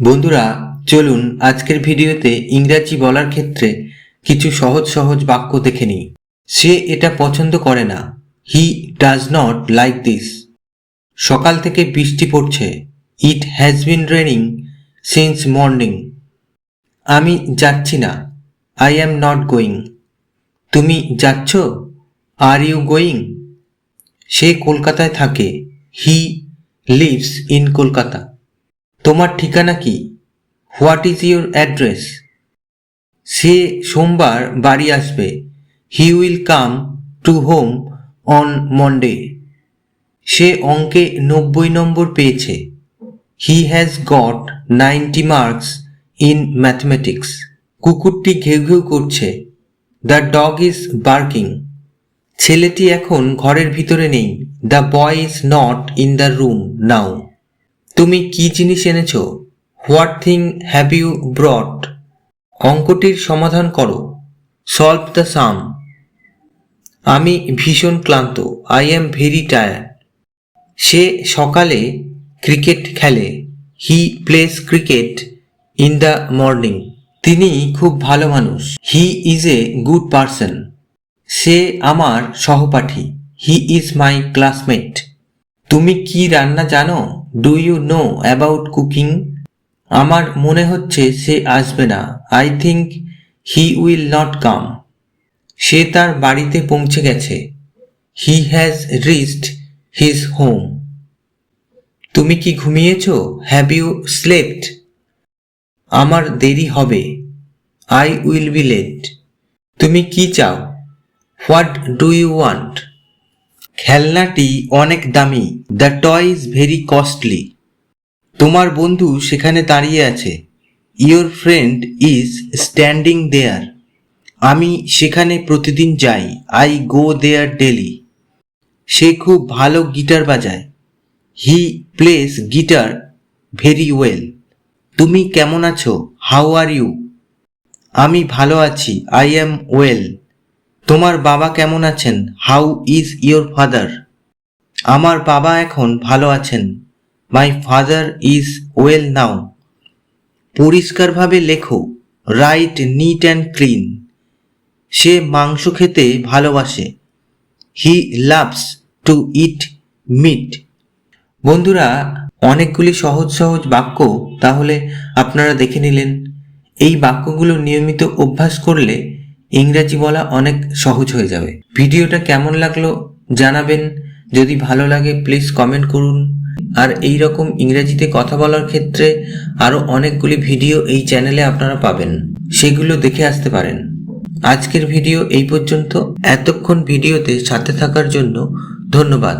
বন্ধুরা, চলুন আজকের ভিডিওতে ইংরাজি বলার ক্ষেত্রে কিছু সহজ সহজ বাক্য দেখে নিই। সে এটা পছন্দ করে না। He does not like this সকাল থেকে বৃষ্টি পড়ছে। It has been raining since morning আমি যাচ্ছি না। আই অ্যাম নট গোয়িং তুমি যাচ্ছ? আর ইউ গোয়িং সে কলকাতায় থাকে। He lives in Kolkata. তোমার ঠিকানা কি? হোয়াট ইজ ইউর অ্যাড্রেস সে সোমবার বাড়ি আসবে। He will come to home on Monday সে অঙ্কে নব্বই নম্বর পেয়েছে। He has got ninety marks in mathematics কুকুরটি ঘেউ ঘেউ করছে। দ্য ডগ ইজ বার্কিং ছেলেটি এখন ঘরের ভিতরে নেই। The boy is not in the room now তুমি কি জিনিস এনেছ? What thing have you brought? অঙ্কটির সমাধান করো। Solve the sum. আমি ভীষণ ক্লান্ত। I am very tired. সে সকালে ক্রিকেট খেলে। He plays cricket in the morning. তিনি খুব ভালো মানুষ। He is a good person. সে আমার সহপাঠী। He is my classmate. তুমি কি রান্না জানো? Do you know about cooking আমার মনে হচ্ছে সে আসবে না। I think he will not come সে তার বাড়িতে পৌঁছে গেছে। He has reached his home তুমি কি ঘুমিয়েছ? হ্যাভ ইউ স্লেপ্ট আমার দেরি হবে। আই উইল বি লেট তুমি কি চাও? হোয়াট ডু ইউ ওয়ান্ট খেলনাটি অনেক দামি। The toy is very costly তোমার বন্ধু সেখানে দাঁড়িয়ে আছে। Your friend is standing there আমি সেখানে প্রতিদিন যাই। আই গো দেয়ার ডেলি সে খুব ভালো গিটার বাজায়। He plays guitar very well তুমি কেমন আছো? হাউ আর ইউ আমি ভালো আছি। আই অ্যাম ওয়েল তোমার বাবা কেমন আছেন? হাউ ইজ ইয়োর ফাদার আমার বাবা এখন ভালো আছেন। My father is well now পরিষ্কারভাবে লেখো। রাইট নিট অ্যান্ড ক্লিন সে মাংস খেতে ভালোবাসে। He loves to eat meat বন্ধুরা, অনেকগুলি সহজ সহজ বাক্য, তাহলে আপনারা দেখে নিলেন। এই বাক্যগুলো নিয়মিত অভ্যাস করলে ইংরাজি বলা অনেক সহজ হয়ে যাবে। ভিডিওটা কেমন লাগল জানাবেন। যদি ভালো লাগে প্লিজ কমেন্ট করুন। আর এই রকম ইংরেজিতে কথা বলার ক্ষেত্রে আরও অনেকগুলি ভিডিও এই চ্যানেলে আপনারা পাবেন। সেগুলো দেখে আসতে পারেন। আজকের ভিডিও এই পর্যন্ত। এতক্ষণ ভিডিওতে সাথে থাকার জন্য ধন্যবাদ।